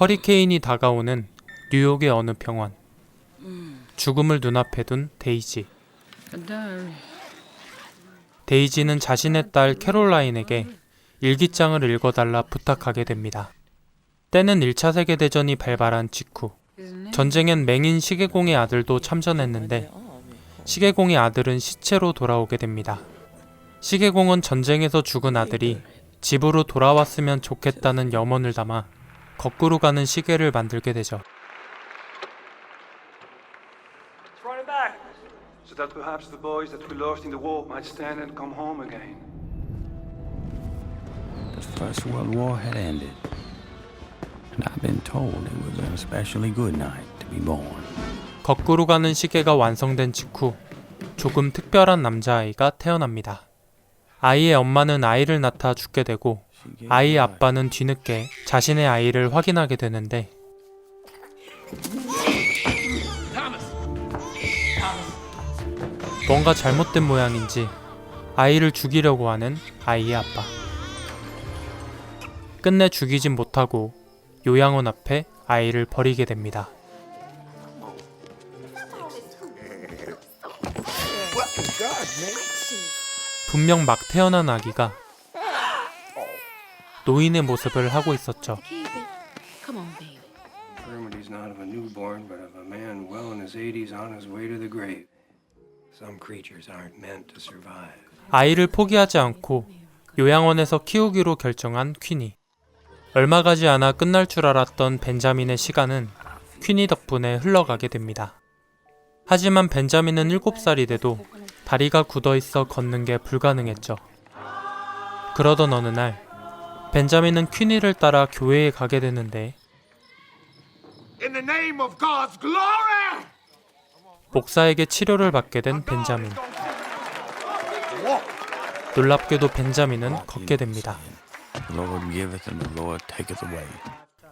허리케인이 다가오는 뉴욕의 어느 병원. 죽음을 눈앞에 둔 데이지. 데이지는 자신의 딸 캐롤라인에게 일기장을 읽어달라 부탁하게 됩니다. 때는 1차 세계대전이 발발한 직후 전쟁엔 맹인 시계공의 아들도 참전했는데 시계공의 아들은 시체로 돌아오게 됩니다. 시계공은 전쟁에서 죽은 아들이 집으로 돌아왔으면 좋겠다는 염원을 담아 거꾸로 가는 시계를 만들게 되죠. It's running back. so that perhaps the boys that we lost in the war might stand and come home again. The First World War had ended. And I've been told it was an especially good night to be born. 거꾸로 가는 시계가 완성된 직후 조금 특별한 남자아이가 태어납니다. 아이의 엄마는 아이를 낳다 죽게 되고 아이의 아빠는 뒤늦게 자신의 아이를 확인하게 되는데 뭔가 잘못된 모양인지 아이를 죽이려고 하는 아이의 아빠. 끝내 죽이진 못하고 요양원 앞에 아이를 버리게 됩니다. 분명 막 태어난 아기가 노인의 모습을 하고 있었죠. Keep it. Come on, baby. Infirmity's not of a newborn, but of a man well in his 80s on his way to the grave. Some creatures aren't meant to survive. 아이를 포기하지 않고 요양원에서 키우기로 결정한 퀸이. 얼마 가지 않아 끝날 줄 알았던 벤자민의 시간은 퀸이 덕분에 흘러가게 됩니다. 하지만 벤자민은 7살이 돼도 다리가 굳어 있어 걷는 게 불가능했죠. 그러던 어느 날 벤자민은 퀸이를 따라 교회에 가게 되는데 In the name of God's glory! 목사에게 치료를 받게 된 벤자민. 놀랍게도 벤자민은 걷게 됩니다. The Lord giveth and the Lord taketh away.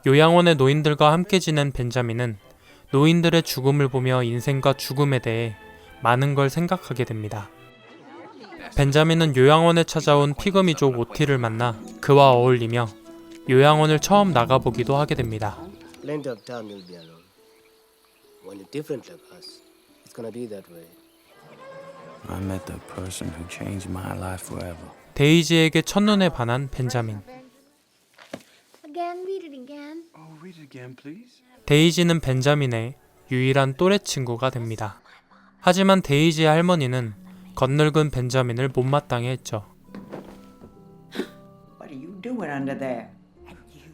요양원의 노인들과 함께 지낸 벤자민은 노인들의 죽음을 보며 인생과 죽음에 대해 많은 걸 생각하게 됩니다. 벤자민은 요양원에 찾아온 피그미족 오티를 만나 그와 어울리며 요양원을 처음 나가보기도 하게 됩니다. Plenty of time you'll be alone. When you're different like us, it's gonna be that way. I met the person who changed my life forever. 데이지에게 첫눈에 반한 벤자민. Again, read it again. Oh, read it again, please. 데이지는 벤자민의 유일한 또래 친구가 됩니다. 하지만 데이지의 할머니는 겉늙은 벤자민을 못마땅해 했죠. What are you doing under there? And you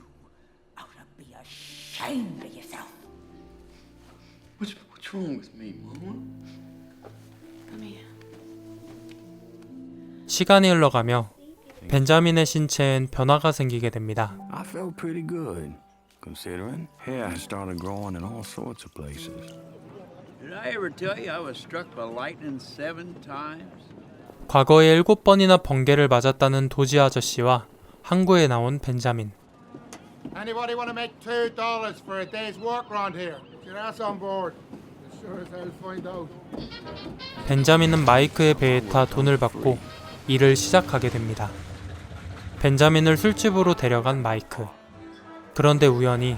ought to be ashamed of yourself. What's, what's wrong with me, Mama? Come here. 시간이 흘러가며 벤자민의 신체엔 변화가 생기게 됩니다. I felt pretty good, considering hair had started growing in all sorts of places. 과거에 일곱 번이나 번개를 맞았다는 도지 아저씨와 항구에 나온 벤자민. Anybody want to make two dollars for a day's work around here? Get your ass on board. As sure as I'll find out. 벤자민은 마이크의 배에 타 돈을 받고 일을 시작하게 됩니다. 벤자민을 술집으로 데려간 마이크. 그런데 우연히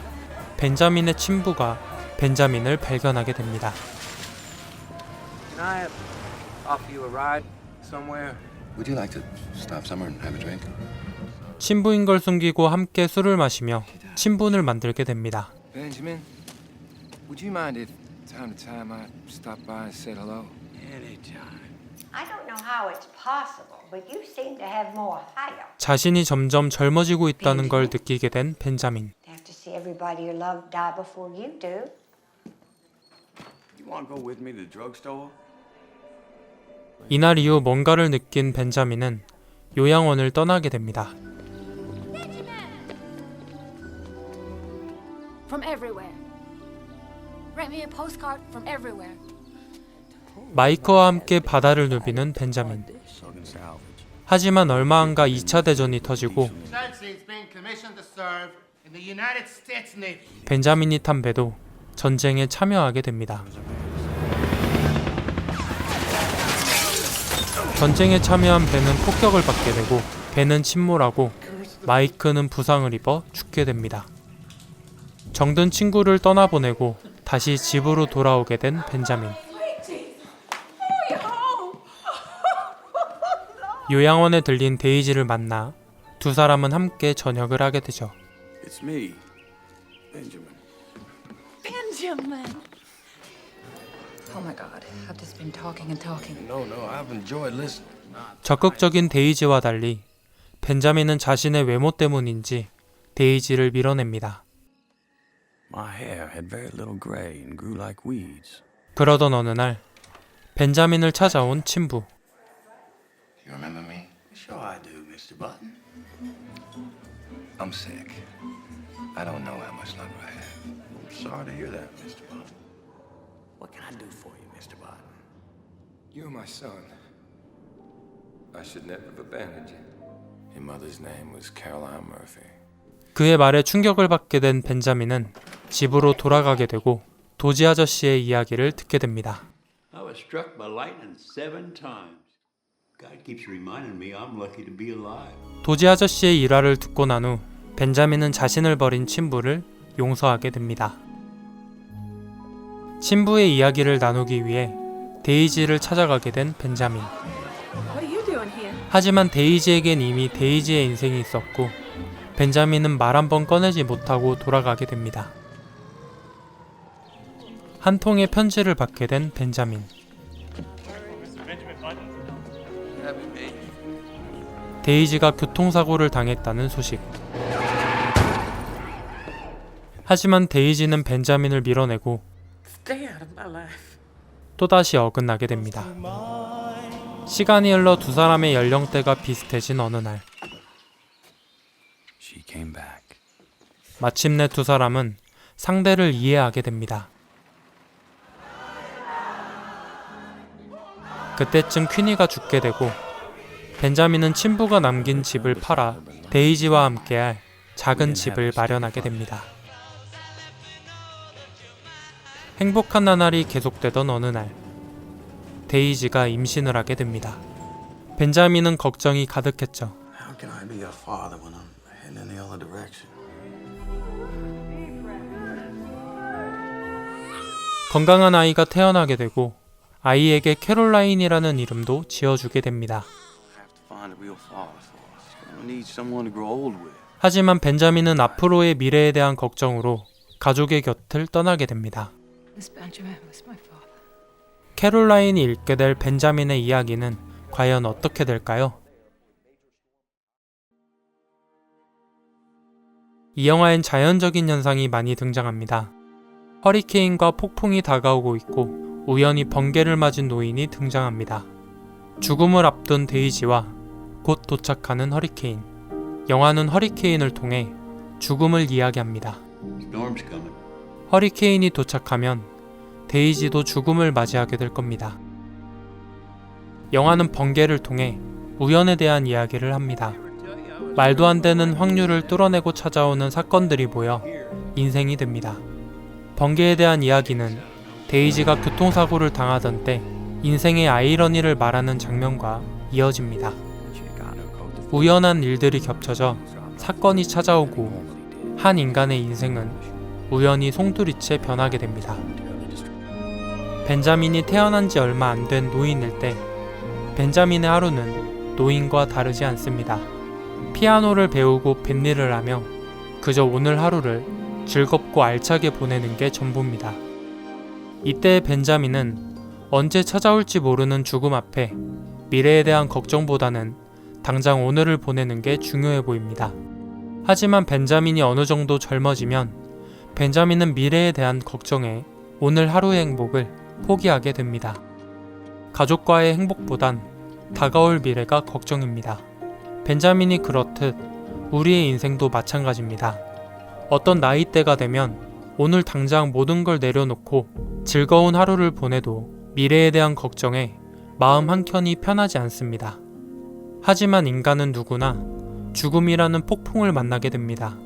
벤자민의 친부가 벤자민을 발견하게 됩니다. Can I offer you a ride somewhere? Would you like to stop somewhere and have a drink? 친부인 걸 숨기고 함께 술을 마시며 친분을 만들게 됩니다. Benjamin, would you mind if time to time I stopped by and said hello? Anytime. I don't know how it's possible, but you seem to have more higher. 자신이 점점 젊어지고 있다는 걸 느끼게 된 벤자민. You have to see everybody you love die before you do. You want to go with me to the drugstore? 이날 이후 뭔가를 느낀 벤자민은 요양원을 떠나게 됩니다. From everywhere. Write me a postcard from everywhere. 마이크와 함께 바다를 누비는 벤자민. 하지만 얼마 안가 2차 대전이 터지고. 벤자민이 탄 배도 전쟁에 참여하게 됩니다. 전쟁에 참여한 배는 폭격을 받게 되고 배는 침몰하고 마이크는 부상을 입어 죽게 됩니다. 정든 친구를 떠나보내고 다시 집으로 돌아오게 된 벤자민. 요양원에 들린 데이지를 만나 두 사람은 함께 저녁을 하게 되죠. It's me, Benjamin. Benjamin! Oh my god, I've just been talking and talking. No, no, I've enjoyed listening. 적극적인 데이지와 달리 벤자민은 자신의 외모 때문인지 데이지를 밀어냅니다. My hair had very little gray and grew like weeds. 그러던 어느 날 벤자민을 찾아온 친부. You remember me? Sure I do, Mr. Button. I'm sick. I don't know how much longer I have. I'm sorry to hear that, Mr. What can I do for you, Mr. Button? You're my son. I should never have abandoned you. Your mother's name was Caroline Murphy. 그의 말에 충격을 받게 된 벤자민은 집으로 돌아가게 되고 도지 아저씨의 이야기를 듣게 됩니다. I was struck by lightning seven times. God keeps reminding me I'm lucky to be alive. 도지 아저씨의 일화를 듣고 난 후 벤자민은 자신을 버린 친부를 용서하게 됩니다. 친부의 이야기를 나누기 위해 데이지를 찾아가게 된 벤자민. 하지만 데이지에겐 이미 데이지의 인생이 있었고 벤자민은 말 한 번 꺼내지 못하고 돌아가게 됩니다. 한 통의 편지를 받게 된 벤자민. 데이지가 교통사고를 당했다는 소식. 하지만 데이지는 벤자민을 밀어내고 또다시 어긋나게 됩니다. 시간이 흘러 두 사람의 연령대가 비슷해진 어느 날 She came back. 마침내 두 사람은 상대를 이해하게 됩니다. 그때쯤 퀸이가 죽게 되고 벤자민은 친부가 남긴 집을 팔아 데이지와 함께할 작은 집을 마련하게 됩니다. 행복한 나날이 계속되던 어느 날 데이지가 임신을 하게 됩니다. 벤자민은 걱정이 가득했죠. 건강한 아이가 태어나게 되고 아이에게 캐롤라인이라는 이름도 지어주게 됩니다. 하지만 벤자민은 앞으로의 미래에 대한 걱정으로 가족의 곁을 떠나게 됩니다. This Benjamin was my father. 캐롤라인이 읽게 될 벤자민의 이야기는 과연 어떻게 될까요? 이 영화엔 자연적인 현상이 많이 등장합니다. 허리케인과 폭풍이 다가오고 있고 우연히 번개를 맞은 노인이 등장합니다. 죽음을 앞둔 데이지와 곧 도착하는 허리케인. 영화는 허리케인을 통해 죽음을 이야기합니다. 허리케인이 도착하면 데이지도 죽음을 맞이하게 될 겁니다. 영화는 번개를 통해 우연에 대한 이야기를 합니다. 말도 안 되는 확률을 뚫어내고 찾아오는 사건들이 모여 인생이 됩니다. 번개에 대한 이야기는 데이지가 교통사고를 당하던 때 인생의 아이러니를 말하는 장면과 이어집니다. 우연한 일들이 겹쳐져 사건이 찾아오고 한 인간의 인생은 우연히 송두리째 변하게 됩니다. 벤자민이 태어난 지 얼마 안 된 노인일 때 벤자민의 하루는 노인과 다르지 않습니다. 피아노를 배우고 뱃일을 하며 그저 오늘 하루를 즐겁고 알차게 보내는 게 전부입니다. 이때 벤자민은 언제 찾아올지 모르는 죽음 앞에 미래에 대한 걱정보다는 당장 오늘을 보내는 게 중요해 보입니다. 하지만 벤자민이 어느 정도 젊어지면 벤자민은 미래에 대한 걱정에 오늘 하루의 행복을 포기하게 됩니다. 가족과의 행복보단 다가올 미래가 걱정입니다. 벤자민이 그렇듯 우리의 인생도 마찬가지입니다. 어떤 나이대가 되면 오늘 당장 모든 걸 내려놓고 즐거운 하루를 보내도 미래에 대한 걱정에 마음 한켠이 편하지 않습니다. 하지만 인간은 누구나 죽음이라는 폭풍을 만나게 됩니다.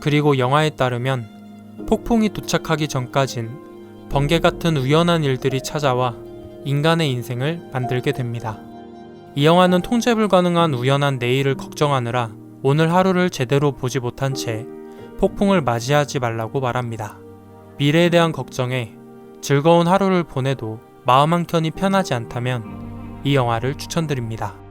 그리고 영화에 따르면 폭풍이 도착하기 전까진 번개 같은 우연한 일들이 찾아와 인간의 인생을 만들게 됩니다. 이 영화는 통제 불가능한 우연한 내일을 걱정하느라 오늘 하루를 제대로 보지 못한 채 폭풍을 맞이하지 말라고 말합니다. 미래에 대한 걱정에 즐거운 하루를 보내도 마음 한켠이 편하지 않다면 이 영화를 추천드립니다.